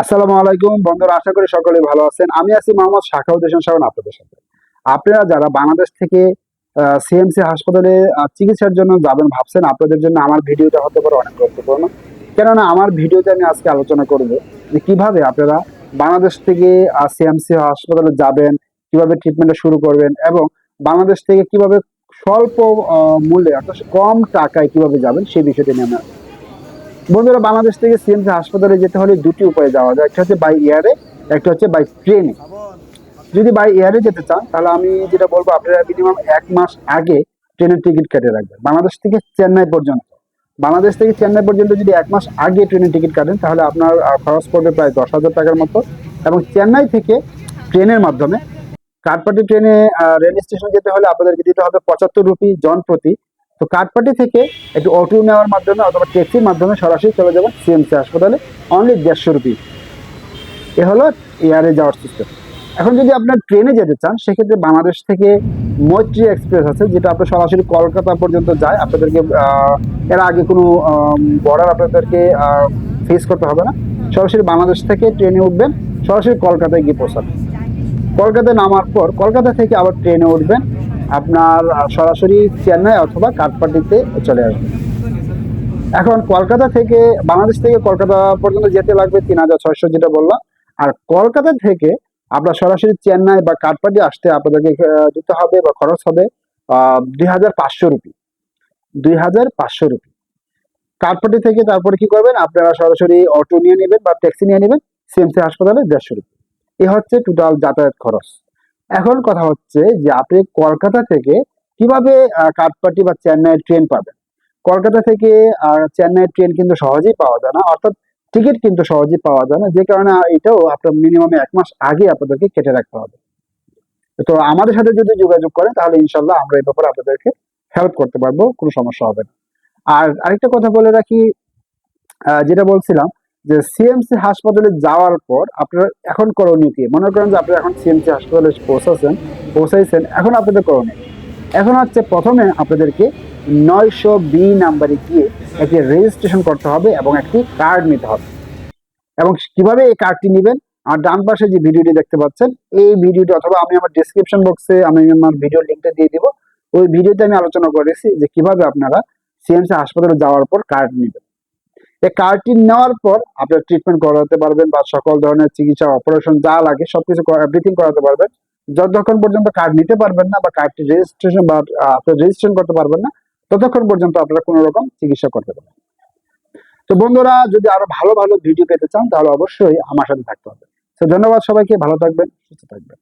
আসসালামু আলাইকুম। বন্ধুরা, আশা করি সকলে ভালো আছেন। আমি আছি মোহাম্মদ শাখাউদ হোসেন শাহন আপনাদের সাথে। আপনারা যারা বাংলাদেশ থেকে সিএমসি হাসপাতালে চিকিৎসার জন্য যাবেন ভাবছেন, আপনাদের জন্য আমার ভিডিওটা হতে পারে অনেক গুরুত্বপূর্ণ। কেননা আমার ভিডিওতে আমি আজকে আলোচনা করব যে কীভাবে আপনারা বাংলাদেশ থেকে সিএমসি হাসপাতালে যাবেন, কীভাবে ট্রিটমেন্টটা শুরু করবেন এবং বাংলাদেশ থেকে কীভাবে স্বল্প মূল্যে অর্থাৎ কম টাকায় কীভাবে যাবেন সেই বিষয়টি নিয়ে আমরা বন্ধুরা, বাংলাদেশ থেকে সিএমসি হাসপাতালে যেতে হলে দুটি উপায়ে যাওয়া যায়। একটা হচ্ছে বাই এয়ারে একটা হচ্ছে বাই ট্রেনে যদি বাই এয়ারে যেতে চান, তাহলে আমি যেটা বলব, আপনারা মিনিমাম এক মাস আগে ট্রেনের টিকিট কেটে রাখবেন। বাংলাদেশ থেকে চেন্নাই পর্যন্ত। বাংলাদেশ থেকে চেন্নাই পর্যন্ত যদি এক মাস আগে ট্রেনের টিকিট কাটেন, তাহলে আপনার খরচ পড়বে প্রায় দশ হাজার টাকার মতো। এবং চেন্নাই থেকে ট্রেনের মাধ্যমে, কাঠপাটি ট্রেনে রেল স্টেশন যেতে হলে আপনাদেরকে দিতে হবে পঁচাত্তর রুপি জন প্রতি। তো কাঠপাটি থেকে একটু অটো নেওয়ার মাধ্যমে অথবা ট্যাক্সির মাধ্যমে সরাসরি চলে যাবেন সিএমসি হাসপাতালে অনলি দেড়শো রুপি এ হলো এয়ারে যাওয়ার সিস্টেম এখন যদি আপনার ট্রেনে যেতে চান, সেক্ষেত্রে বাংলাদেশ থেকে মৈত্রী এক্সপ্রেস আছে, যেটা আপনার সরাসরি কলকাতা পর্যন্ত যায়। আপনাদেরকে এর আগে কোনো বর্ডার আপনাদেরকে ফেস করতে হবে না। সরাসরি বাংলাদেশ থেকে ট্রেনে উঠবেন, সরাসরি কলকাতায় গিয়ে পৌঁছাবেন। কলকাতায় নামার পর, কলকাতা থেকে আবার ট্রেনে উঠবেন। আপনার সরাসরি চেন্নাই অথবা কাঠপাটিতে চলে আসবেন এখন কলকাতা থেকে, বাংলাদেশ থেকে কলকাতা পর্যন্ত যেতে লাগবে তিন হাজার ছয়শো যেটা বললাম। আর কলকাতা থেকে আপনার সরাসরি চেন্নাই বা কাঠপাটি আসতে আপনাদেরকে দিতে হবে বা খরচ হবে দুই হাজার পাঁচশো রুপি। দুই হাজার পাঁচশো রুপি। কাঠপাটি থেকে তারপরে কি করবেন? আপনারা সরাসরি অটো নিয়ে নেবেন বা ট্যাক্সি নিয়ে নেবেন, সিএমসি হাসপাতালে দেড়শো রুপি। এ হচ্ছে টোটাল যাতায়াত খরচ। এখন কথা হচ্ছে যে আপনি কলকাতা থেকে কীভাবে কাঠপাটি বা চেন্নাই ট্রেন পাবেন? কলকাতা থেকে আহ, চেন্নাই ট্রেন কিন্তু সহজেই পাওয়া যায় না অর্থাৎ টিকিট কিন্তু সহজেই পাওয়া যায় না যে কারণে এটাও আপনার মিনিমাম এক মাস আগে আপনাদেরকে কেটে রাখতে হবে। তো আমাদের সাথে যদি যোগাযোগ করেন তাহলে ইনশাল্লাহ আমরা এই ব্যাপারে আপনাদেরকে হেল্প করতে পারব কোনো সমস্যা হবে না। আর আরেকটা কথা বলে রাখি যেটা বলছিলাম যে সিএমসি হাসপাতালে যাওয়ার পর আপনার এখন করণীয় কি? মনে করেন যে আপনারা এখন সিএমসি হাসপাতালে পৌঁছাচ্ছেন, পৌঁছাইছেন, এখন আপনাদের করণীয়। এখন হচ্ছে প্রথমে আপনাদেরকে নয়শো বি নাম্বারে গিয়ে একটি রেজিস্ট্রেশন করতে হবে এবং একটি কার্ড নিতে হবে। এবং কীভাবে এই কার্ডটি নেবেন? আর ডান পাশে যে ভিডিওটি দেখতে পাচ্ছেন, এই ভিডিওটি অথবা আমি আমার ডিসক্রিপশন বক্সে আমি আমার ভিডিও লিঙ্কটা দিয়ে দিব। ওই ভিডিওতে আমি আলোচনা করেছি যে কীভাবে আপনারা সিএমসি হাসপাতালে যাওয়ার পর কার্ড নেবেন। এই কার্ডটি নেওয়ার পর আপনার ট্রিটমেন্ট করাতে পারবেন বা সকল ধরনের চিকিৎসা অপারেশন যা লাগে, সবকিছু এভরিথিং করাতে পারবেন। যতক্ষণ পর্যন্ত কার্ড নিতে পারবেন না বা কার্ডটি রেজিস্ট্রেশন বা আপনার রেজিস্ট্রেশন করতে পারবেন না, ততক্ষণ পর্যন্ত আপনারা কোনো রকম চিকিৎসা করতে পারবেন তো বন্ধুরা, যদি আরও ভালো ভালো ভিডিও পেতে চান, তাহলে অবশ্যই আমার সাথে থাকতে হবে। তো ধন্যবাদ সবাইকে, ভালো থাকবেন, সুস্থ থাকবেন।